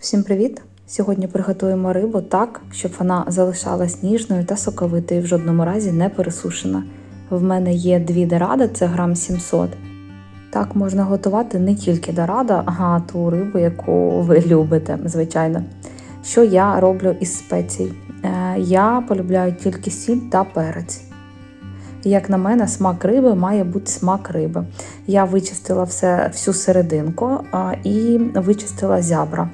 Всім привіт! Сьогодні приготуємо рибу так, щоб вона залишалась ніжною та соковитою, в жодному разі не пересушена. В мене є дві доради, це грам 700. Так можна готувати не тільки дорада, а ту рибу, яку ви любите, звичайно. Що я роблю із спецій? Е, Я полюбляю тільки сіль та перець. Як на мене, смак риби має бути смак риби. Я вичистила все, всю серединку і вичистила зябра.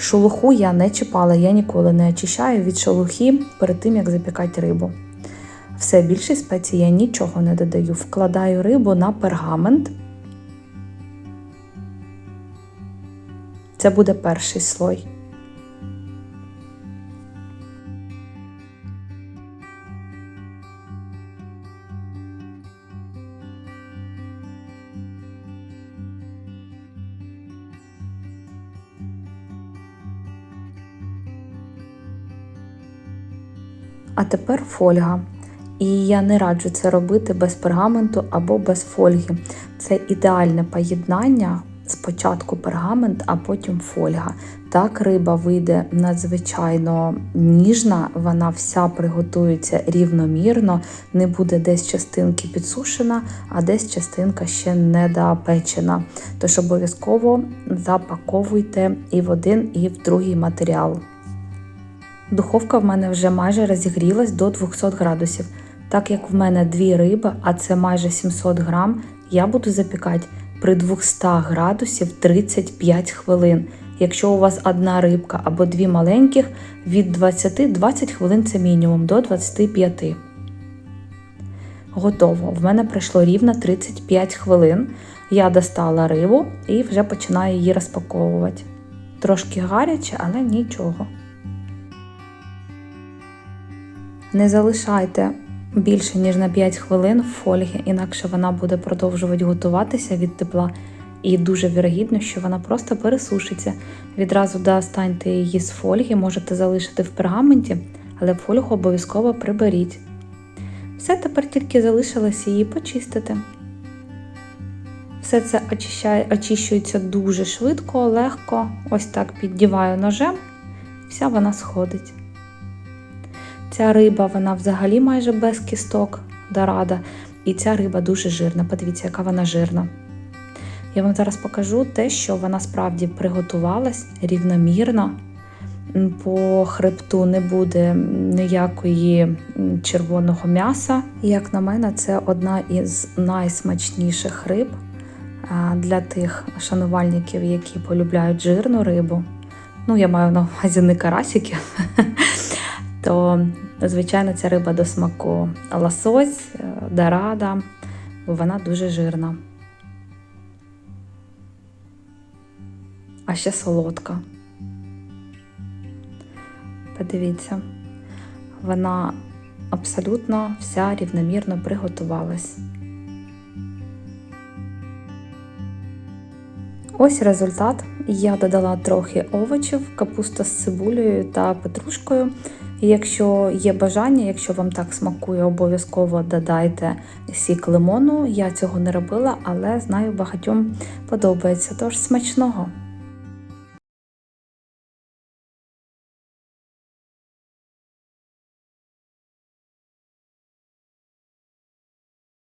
Шелуху я не чіпала, я ніколи не очищаю від шелухи перед тим, як запікати рибу. Все більше спеції я нічого не додаю. Вкладаю рибу на пергамент. Це буде перший слой. А тепер фольга. І я не раджу це робити без пергаменту або без фольги. Це ідеальне поєднання. Спочатку пергамент, а потім фольга. Так риба вийде надзвичайно ніжна, вона вся приготується рівномірно, не буде десь частинки підсушена, а десь частинка ще не допечена. Тож обов'язково запаковуйте і в один, і в другий матеріал. Духовка в мене вже майже розігрілась до 200 градусів. Так як в мене дві риби, а це майже 700 грам, я буду запікати при 200 градусів 35 хвилин. Якщо у вас одна рибка або дві маленьких, від 20-20 хвилин це мінімум до 25. Готово. В мене пройшло рівно 35 хвилин. Я достала рибу і вже починаю її розпаковувати. Трошки гаряче, але нічого. Не залишайте більше, ніж на 5 хвилин в фольгі, інакше вона буде продовжувати готуватися від тепла. І дуже вірогідно, що вона просто пересушиться. Відразу достаньте її з фольги, можете залишити в пергаменті, але фольгу обов'язково приберіть. Все тепер тільки залишилось її почистити. Все це очищується дуже швидко, легко. Ось так піддіваю ножем, вся вона сходить. Ця риба, вона взагалі майже без кісток дорада. І ця риба дуже жирна. Подивіться, яка вона жирна. Я вам зараз покажу те, що вона справді приготувалась рівномірно. По хребту не буде ніякої червоного м'яса. Як на мене, це одна із найсмачніших риб для тих шанувальників, які полюбляють жирну рибу. Ну, я маю на увазі не карасиків, то, звичайно, ця риба до смаку лосось, дорада, бо вона дуже жирна. А ще солодка. Подивіться, вона абсолютно вся рівномірно приготувалась. Ось результат. Я додала трохи овочів, капуста з цибулею та петрушкою. Якщо є бажання, якщо вам так смакує, обов'язково додайте сік лимону. Я цього не робила, але знаю, багатьом подобається. Тож смачного!